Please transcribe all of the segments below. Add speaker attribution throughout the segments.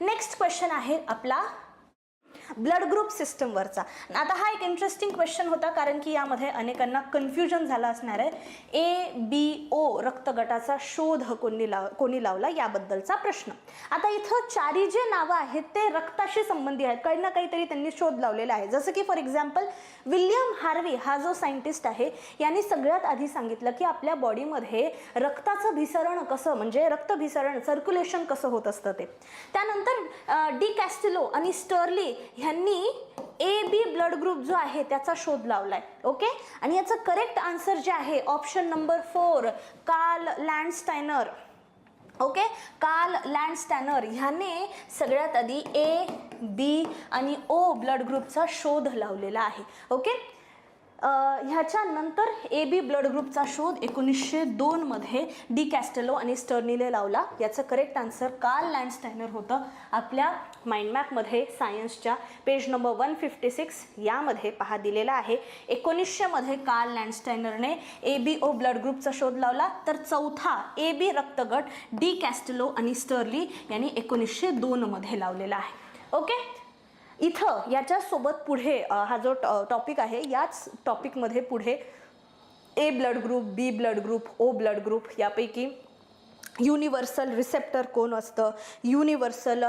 Speaker 1: Next question आहे आपला blood group सिस्टमवरचा. आता हा एक इंटरेस्टिंग क्वेश्चन होता कारण की यामध्ये अनेकांना कन्फ्युजन झालं असणार आहे. ए बी ओ रक्तगटाचा शोध कोणी लाव कोणी लावला याबद्दलचा प्रश्न. आता इथं चारी जे नावं आहेत ते रक्ताशी संबंधी आहेत. काही ना काहीतरी त्यांनी शोध लावलेला आहे. जसं की फॉर एक्झाम्पल विल्यम हार्वी हा जो सायंटिस्ट आहे यांनी सगळ्यात आधी सांगितलं की आपल्या बॉडीमध्ये रक्ताचं भिसरण कसं म्हणजे रक्तभिसरण सर्क्युलेशन कसं होत असतं ते. त्यानंतर डी कॅस्टिलो आणि स्टर्ली ह्यांनी ए बी ब्लड ग्रुप जो आहे त्याचा शोध लावलाय ओके आणि याचं करेक्ट आन्सर जे आहे option number four Karl Landsteiner okay Karl Landsteiner ह्याने सगळ्यात आधी ए बी आणि ओ ब्लड ग्रुपचा शोध लावलेला आहे ओके ह्याच्यानंतर ए बी ब्लड ग्रुपचा शोध एकोणीसशे दोनमध्ये डी कॅस्टेलो आणि स्टर्निले लावला. याचं करेक्ट आन्सर कार्ल लँडस्टायनर होतं. आपल्या माइंडमॅपमध्ये सायन्सच्या page number one fifty six यामध्ये पहा दिलेला आहे. एकोणीसशेमध्ये Carl लँडस्टायनरने A B O blood ग्रुपचा शोध लावला. तर चौथा ए बी रक्तगट डी कॅस्टेलो आणि स्टर्ली यांनी एकोणीसशे दोनमध्ये लावलेला आहे. ओके? इथं याच्यासोबत पुढे हा जो टॉपिक आहे याच टॉपिकमध्ये पुढे A blood group B blood group O blood group यापैकी युनिव्हर्सल रिसेप्टर कोण असतं युनिव्हर्सल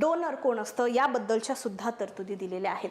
Speaker 1: डोनर कोण असतं याबद्दलच्या सुद्धा तरतुदी दिलेल्या आहेत.